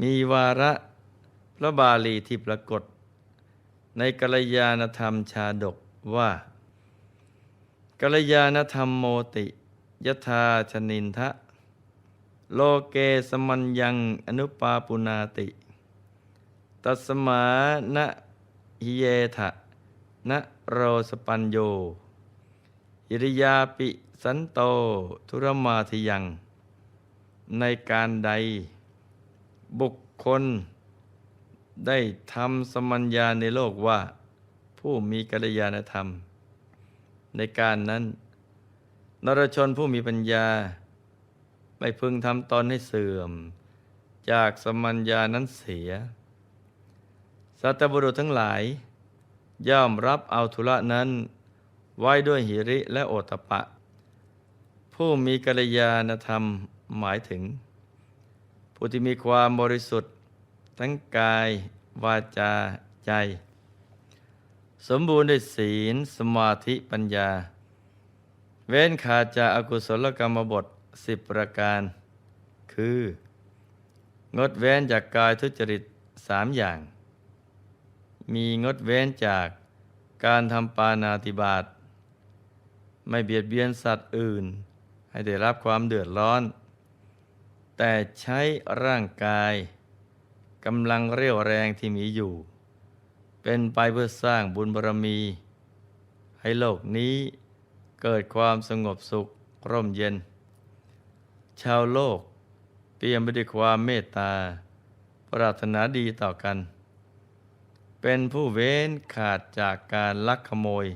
มีวาระพระบาลีที่ปรากฏ ในกัลยาณธรรมชาดกว่ากัลยาณธรรมโมติยธาชนินทะ โลเกสมัญญังอนุปาปุนาติ ตัสมานะหิเยทะนะโรสปัญโยอิริยาปิสันโตทุรมาทิยัง ในการใด บุคคลได้ทำสมัญญาในโลกว่า ผู้มีกัลยาณธรรม ในการนั้น นรชนผู้มีปัญญา ไม่พึงทำตนให้เสื่อม จากสมัญญานั้นเสีย สัตบุรุษทั้งหลาย ย่อมรับเอาธุระนั้น ไว้ด้วยหิริและโอตตปะ ผู้มีกัลยาณธรรมหมายถึง ผู้ที่มีความบริสุทธิ์ ทั้งกาย วาจา ใจ สมบูรณ์ด้วยศีล สมาธิปัญญา เว้นขาดจากอากุศลกรรมบทสิบประการ คือ งดเว้นจากกายทุจริตสามอย่าง มีงดเว้นจากการทำปานาติบาตไม่เบียดเบียนสัตว์อื่น ให้ได้รับความเดือดร้อน แต่ใช้ร่างกายกำลังเรี่ยวแรงที่มีอยู่ เป็นไปเพื่อสร้างบุญบารมี ให้โลกนี้เกิดความสงบสุขร่มเย็น ชาวโลกเปี่ยมไปด้วยความเมตตา ปรารถนาดีต่อกัน เป็นผู้เว้นขาดจากการลักขโมย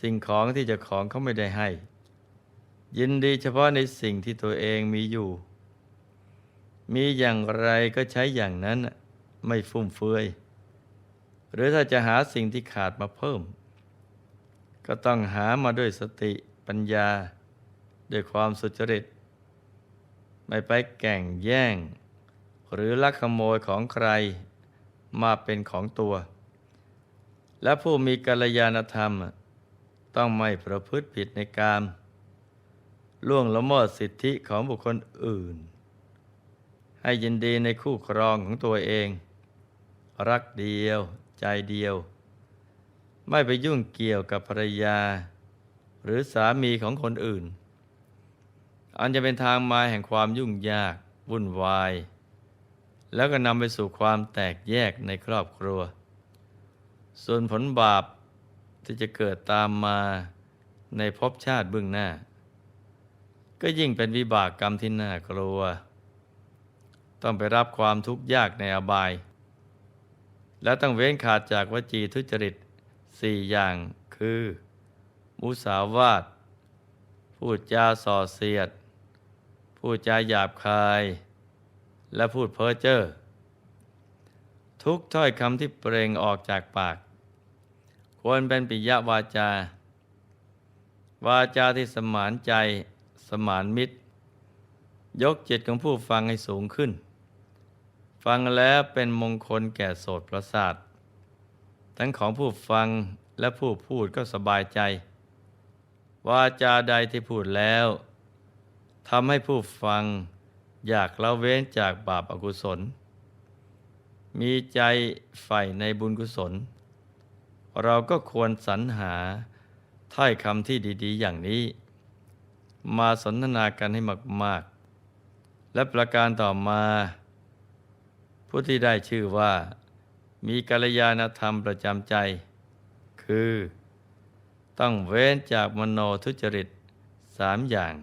สิ่งของที่เจ้าของเขาไม่ได้ให้ ยินดีเฉพาะในสิ่งที่ตัวเองมีอยู่ มีอย่างไรก็ใช้อย่างนั้นไม่ฟุ่มเฟือย หรือถ้าจะหาสิ่งที่ขาดมาเพิ่ม ก็ต้องหามาด้วยสติปัญญา ด้วยความสุจริต ไม่ไปแก่งแย่ง หรือลักขโมยของใครมาเป็นของตัว และผู้มีกัลยาณธรรม ต้องไม่ประพฤติผิดในกามล่วงละเมิดสิทธิของบุคคลอื่น ให้ยินดีในคู่ครองของตัวเอง รักเดียว ใจเดียว ไม่ไปยุ่งเกี่ยวกับภรรยา หรือสามีของคนอื่น อันจะเป็นทางมาแห่งความยุ่งยากวุ่นวาย แล้วก็นำไปสู่ความแตกแยกในครอบครัว ส่วนผลบาปที่จะเกิดตามมาในภพชาติเบื้องหน้า ก็ยิ่งเป็นวิบากกรรมที่น่ากลัว ต้องไปรับความทุกข์ยากในอบาย และต้องเว้นขาดจากวจีทุจริตสี่อย่างคือ มุสาวาทพูดจาส่อเสียด พูดจาหยาบคาย และพูดเพ้อเจ้อทุกถ้อยคำที่เปล่งออกจากปาก ควรเป็นปิยวาจา วาจาที่สมานใจ สมานมิตร ยกจิตของผู้ฟังให้สูงขึ้น ฟังแล้วเป็นมงคลแก่โสตประสาท ทั้งของผู้ฟังและผู้พูดก็สบายใจ วาจาใดที่พูดแล้วทำให้ผู้ฟังอยากละเว้นจากบาปอากุศล มีใจใฝ่ในบุญกุศล เราก็ควรสรรหาถ้อยคำที่ดีๆ อย่างนี้ มาสนทนากันให้มาก ๆ และประการต่อมา ผู้ที่ได้ชื่อว่า มีกัลยาณธรรมประจำใจ คือ ต้องเว้นจากมโนทุจริตสามอย่าง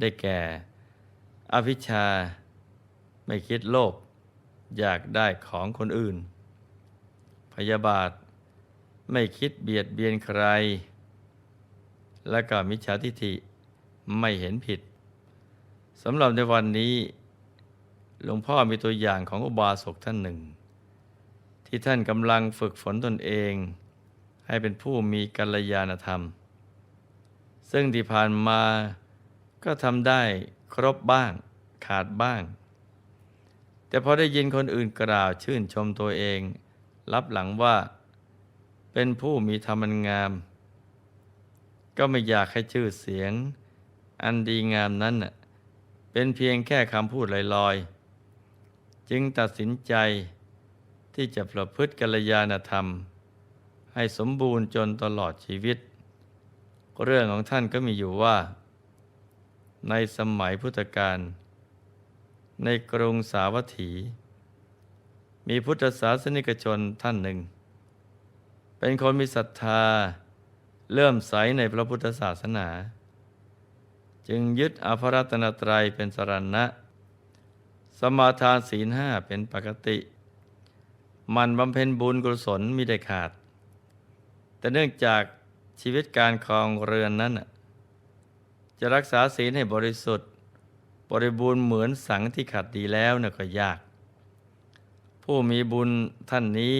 ได้แก่ อภิชา ไม่คิดโลภอยากได้ของคนอื่น พยาบาท ไม่คิดเบียดเบียนใคร และก็มิจฉาทิฏฐิไม่เห็นผิดสำหรับในวันนี้ หลวงพ่อมีตัวอย่างของอุบาสกท่านหนึ่ง ที่ท่านกำลังฝึกฝนตนเอง ให้เป็นผู้มีกัลยาณธรรม ซึ่งที่ผ่านมาก็ทำได้ครบบ้างขาดบ้าง แต่พอได้ยินคนอื่นกล่าวชื่นชมตัวเอง รับหลังว่า เป็นผู้มีธรรมันงาม ก็ไม่อยากให้ชื่อเสียง อันดีงามนั้นเป็นเพียงแค่คำพูดลอย จึงตัดสินใจที่จะประพฤติกัลยาณธรรม ให้สมบูรณ์จนตลอดชีวิต เรื่องของท่านก็มีอยู่ว่า ในสมัยพุทธกาลในกรุงสาวัตถี มีพุทธศาสนิกชนท่านหนึ่ง เป็นคนมีศรัทธาเลื่อมใสในพระพุทธศาสนา จึงยึดอภรัตนตรัยเป็นสรณะ สมาทานศีลห้าเป็นปกติ มันบำเพ็ญบุญกุศลมิได้ขาด แต่เนื่องจากชีวิตการครองเรือนนั้น จะรักษาศีลให้บริสุทธิ์ บริบูรณ์เหมือนสังที่ขัดดีแล้วน่ะก็ยาก ผู้มีบุญท่านนี้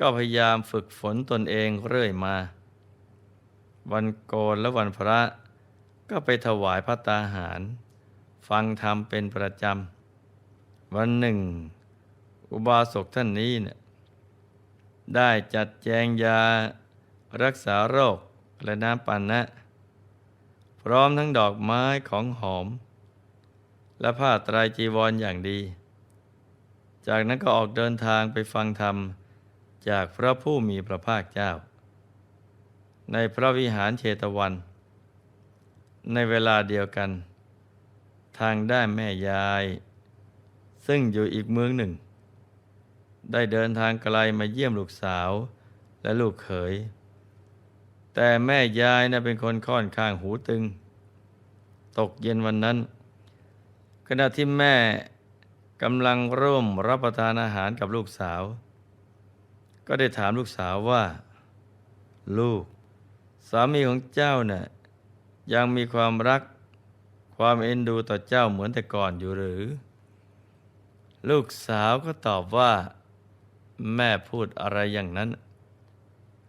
ก็พยายามฝึกฝนตนเองเรื่อยมา วันโกนและวันพระก็ไปถวายพระตาหาร ฟังธรรมเป็นประจำ วันหนึ่ง อุบาสกท่านนี้เนี่ยได้จัดแจงยารักษาโรคและน้ำปันนะ พร้อมทั้งดอกไม้ของหอม และผ้าตรายจีวรออย่างดี จากนั้นก็ออกเดินทางไปฟังธรรม จากพระผู้มีพระภาคเจ้า ในพระวิหารเชตวัน ในเวลาเดียวกัน ทางด้านแม่ยาย ซึ่งอยู่อีกเมืองหนึ่ง ได้เดินทางไกลมาเยี่ยมลูกสาวและลูกเขย แต่แม่ยายนะเป็นคนค่อนข้างหูตึง ตกเย็นวันนั้น ขณะที่แม่กำลังร่วมรับประทานอาหารกับลูกสาว ก็ได้ถามลูกสาวว่า ลูก สามีของเจ้าน่ะยังมีความรักความเอ็นดูต่อเจ้าเหมือนแต่ก่อนอยู่หรือ ลูกสาวก็ตอบว่า แม่พูดอะไรอย่างนั้น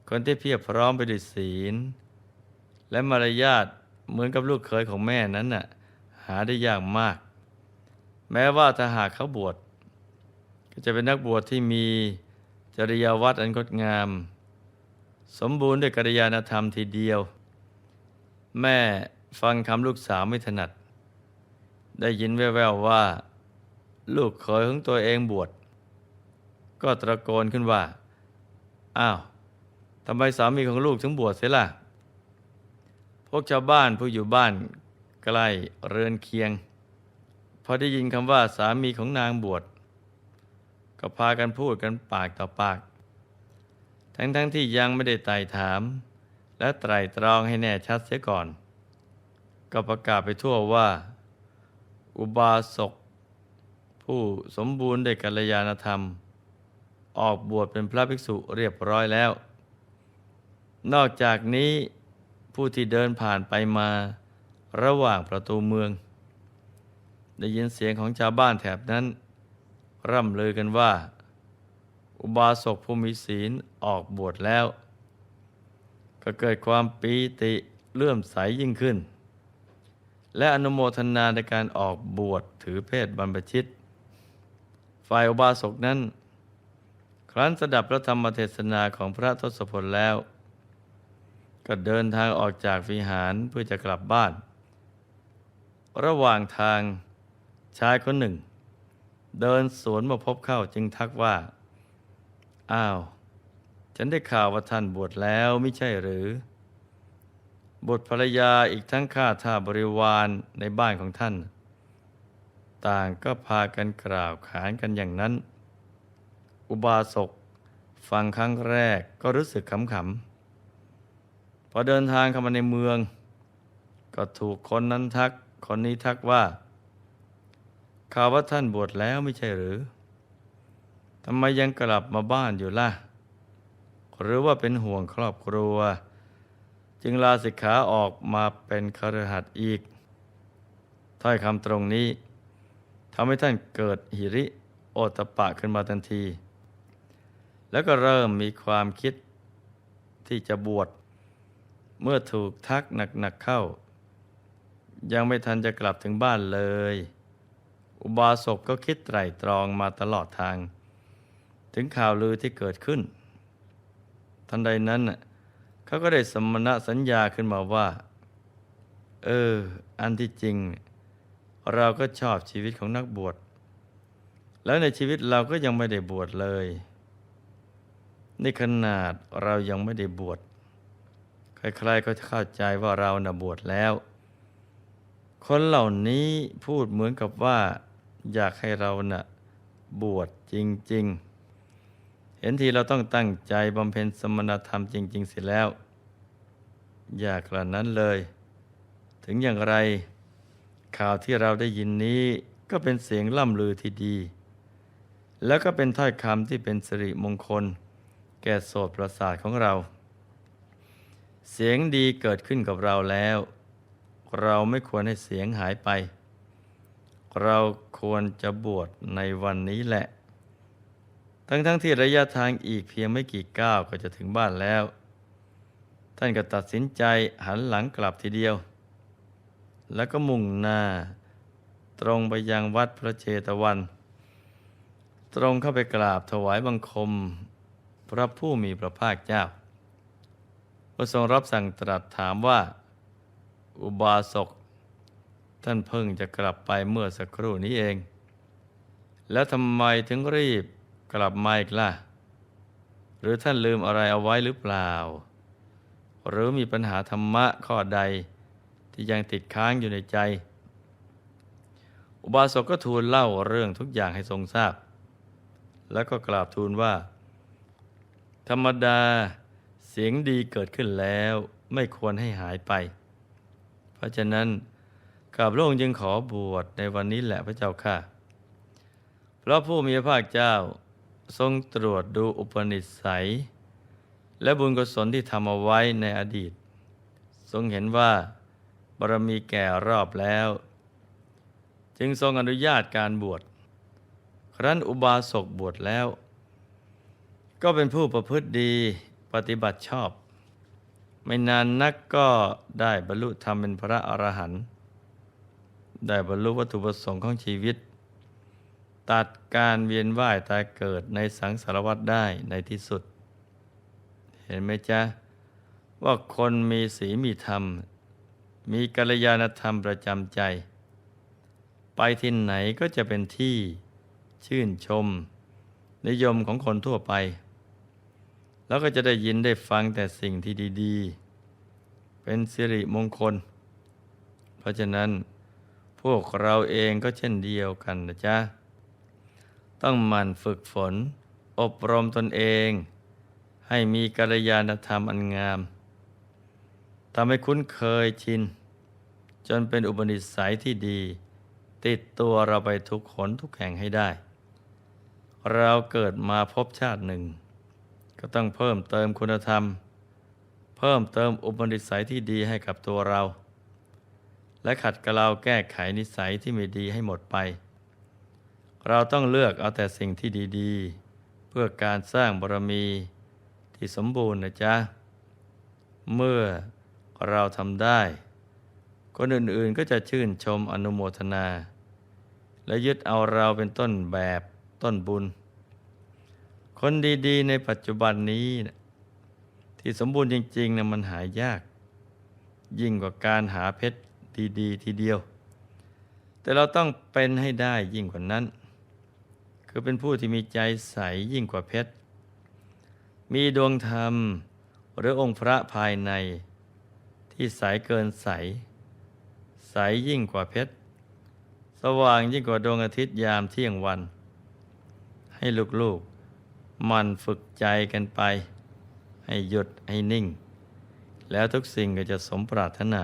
คนที่เพียบพร้อมไปด้วยศีล และมารยาทเหมือนกับลูกเขยของแม่นั้นน่ะหาได้ยากมาก แม้ว่าถ้าหากเขาบวชก็จะเป็นนักบวชที่มีจริยวัตรอันงดงาม สมบูรณ์ด้วยกัลยาณธรรมทีเดียว แม่ฟังคำลูกสาวไม่ถนัด ได้ยินแว่วๆว่า ลูกเขยของตัวเองบวชก็ตะโกนขึ้นว่า อ้าวทำไมสามีของลูกถึงบวชเสียล่ะ พวกชาวบ้านผู้อยู่บ้านใกล้เรือนเคียง พอได้ยินคำว่าสามีของนางบวชก็พากันพูดกันปากต่อปาก ทั้งๆทที่ยังไม่ได้ไต่ถาม และไตร่ตรองให้แน่ชัดเสียก่อน ก็ประกาศไปทั่วว่า อุบาสก ผู้สมบูรณ์ด้วยกัลยาณธรรม ออกบวชเป็นพระภิกษุเรียบร้อยแล้ว นอกจากนี้ผู้ที่เดินผ่านไปมาระหว่างประตูเมือง ได้ยินเสียงของชาวบ้านแถบนั้น ร่ำเลือกันว่า อุบาสกผู้มีศีลออกบวชแล้ว ก็เกิดความปีติเลื่อมใสยิ่งขึ้น และอนุโมทนาในการออกบวชถือเพศบรรพชิต ฝ่ายอุบาสกนั้น ครั้นสดับพระธรรมเทศนาของพระทศพลแล้ว ก็เดินทางออกจากวิหารเพื่อจะกลับบ้าน ระหว่างทางชายคนหนึ่ง เดินสวนมาพบเข้าจึงทักว่า อ้าว ฉันได้ข่าวว่าท่านบวชแล้วไม่ใช่หรือบุตรภรรยาอีกทั้งข้าทาบริวารในบ้านของท่าน ต่างก็พากันกล่าวขานกันอย่างนั้น อุบาสกฟังครั้งแรกก็รู้สึกขำๆ พอเดินทางเข้ามาในเมือง ก็ถูกคนนั้นทัก คนนี้ทักว่าข่าวว่าท่านบวชแล้วไม่ใช่หรือทำไมยังกลับมาบ้านอยู่ล่ะ หรือว่าเป็นห่วงครอบครัว จึงลาสิกขาออกมาเป็นคฤหัสถ์อีกถ้อยคำตรงนี้ ทำให้ท่านเกิดหิริโอตปะขึ้นมาทันที แล้วก็เริ่มมีความคิดที่จะบวช เมื่อถูกทักหนักๆเข้า ยังไม่ทันจะกลับถึงบ้านเลย อุบาสกก็คิดไตร่ตรองมาตลอดทาง ถึงข่าวลือที่เกิดขึ้น ทันใดนั้นน่ะเขาก็ได้สมณะสัญญาขึ้นมาว่า เออ อันที่จริงเเราก็ชอบชีวิตของนักบวช แล้วในชีวิตเราก็ยังไม่ได้บวชเลยในขนาดเรายังไม่ได้บวชใครๆก็เข้าใจว่าเราน่ะบวชแล้ว คนเหล่านี้พูดเหมือนกับว่า อยากให้เราน่ะบวชจริง ๆ เห็นทีเราต้องตั้งใจบำเพ็ญสมณธรรมจริง ๆ เสร็จแล้ว อยากกระนั้นเลย ถึงอย่างไร ข่าวที่เราได้ยินนี้ก็เป็นเสียงล่ำลือที่ดี แล้วก็เป็นถ้อยคำที่เป็นสิริมงคล แก่โสตประสาทของเรา เสียงดีเกิดขึ้นกับเราแล้ว เราไม่ควรให้เสียงหายไป เราควรจะบวชในวันนี้แหละ ทั้งๆทที่ระยะทางอีกเพียงไม่กี่ก้าวก็จะถึงบ้านแล้ว ท่านก็ตัดสินใจหันหลังกลับทีเดียว แล้วก็มุ่งหน้า ตรงไปยังวัดพระเจตวัน ตรงเข้าไปกราบถวายบังคม พระผู้มีพระภาคเจ้าพระทรงรับสั่งตรัสถามว่า อุบาสกท่านเพิ่งจะกลับไปเมื่อสักครู่นี้เอง แล้วทำไมถึงรีบกลับมาอีกล่ะ หรือท่านลืมอะไรเอาไว้หรือเปล่า หรือมีปัญหาธรรมะข้อใด ที่ยังติดค้างอยู่ในใจ อุบาสกก็ทูลเล่าเรื่องทุกอย่างให้ทรงทราบ แล้วก็กราบทูลว่า ธรรมดาเสียงดีเกิดขึ้นแล้วไม่ควรให้หายไป เพราะฉะนั้นข้าพระองค์จึงขอบวชในวันนี้แหละพระเจ้าค่ะ เพราะผู้มีพระภาคเจ้าทรงตรวจดูอุปนิสัย และบุญกุศลที่ทำเอาไว้ในอดีต ทรงเห็นว่า บารมีแก่รอบแล้ว จึงทรงอนุญาตการบวช ครั้นอุบาสกบวชแล้ว ก็เป็นผู้ประพฤติดีปฏิบัติชอบ ไม่นานนักก็ได้บรรลุธรรมเป็นพระอรหันต์ได้บรรลุวัตถุประสงค์ของชีวิต ตัดการเวียนว่ายตายเกิดในสังสารวัฏได้ในที่สุด เห็นไหมจ๊ะ ว่าคนมีศีลมีธรรม มีกัลยาณธรรมประจำใจ ไปที่ไหนก็จะเป็นที่ชื่นชม นิยมของคนทั่วไป แล้วก็จะได้ยินได้ฟังแต่สิ่งที่ดี ๆ เป็นสิริมงคล เพราะฉะนั้นพวกเราเองก็เช่นเดียวกันนะจ๊ะ ต้องหมั่นฝึกฝน อบรมตนเอง ให้มีกัลยาณธรรมอันงาม ทำให้คุ้นเคยชิน จนเป็นอุปนิสัยที่ดี ติดตัวเราไปทุกขนทุกแห่งให้ได้ เราเกิดมาพบชาติหนึ่ง ก็ต้องเพิ่มเติมคุณธรรม เพิ่มเติมอุปนิสัยที่ดีให้กับตัวเรา และขัดเกลาแก้ไขนิสัยที่ไม่ดีให้หมดไป เราต้องเลือกเอาแต่สิ่งที่ดีๆ เพื่อการสร้างบารมีที่สมบูรณ์นะจ๊ะเมื่อ เราทำได้ คนอื่นๆก็จะชื่นชมอนุโมทนา และยึดเอาเราเป็นต้นแบบต้นบุญ คนดีๆ ในปัจจุบันนี้ ที่สมบูรณ์จริงๆนะมันหายาก ยิ่งกว่าการหาเพชรดีๆ ทีเดียว แต่เราต้องเป็นให้ได้ยิ่งกว่านั้น คือเป็นผู้ที่มีใจใสยิ่งกว่าเพชรมีดวงธรรมหรือองค์พระภายใน ที่ใสเกินใส ใสยิ่งกว่าเพชร สว่างยิ่งกว่าดวงอาทิตย์ยามเที่ยงวัน ให้ลูกๆ มันฝึกใจกันไป ให้หยุดให้นิ่ง แล้วทุกสิ่งก็จะสมปรารถนา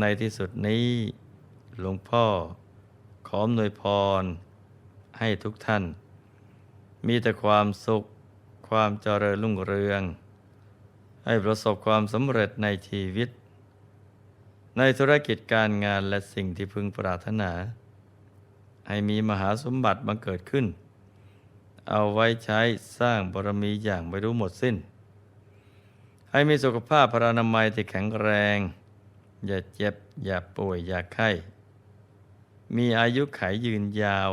ในที่สุดนี้ หลวงพ่อขออำนวยพร ให้ทุกท่าน มีแต่ความสุขความเจริญรุ่งเรือง ให้ประสบความสำเร็จในชีวิต ในธุรกิจการงานและสิ่งที่พึงปรารถนา ให้มีมหาสมบัติบังเกิดขึ้น เอาไว้ใช้สร้างบารมีอย่างไม่รู้หมดสิ้น ให้มีสุขภาพพรานามัยที่แข็งแรง อย่าเจ็บ อย่าป่วย อย่าไข้ มีอายุขายยืนยาว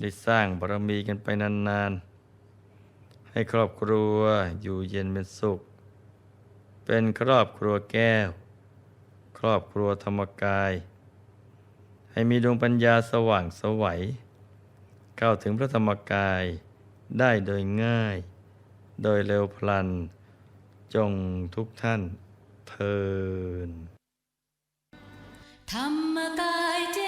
ได้สร้างบารมีกันไปนานๆให้ครอบครัวอยู่เย็นเป็นสุข เป็นครอบครัวแก้ว ครอบครัวธรรมกาย ให้มีดวงปัญญาสว่างสวัยเข้าถึงพระธรรมกายได้โดยง่าย โดยเร็วพลัน จงทุกท่านเทินธรรมกายเจ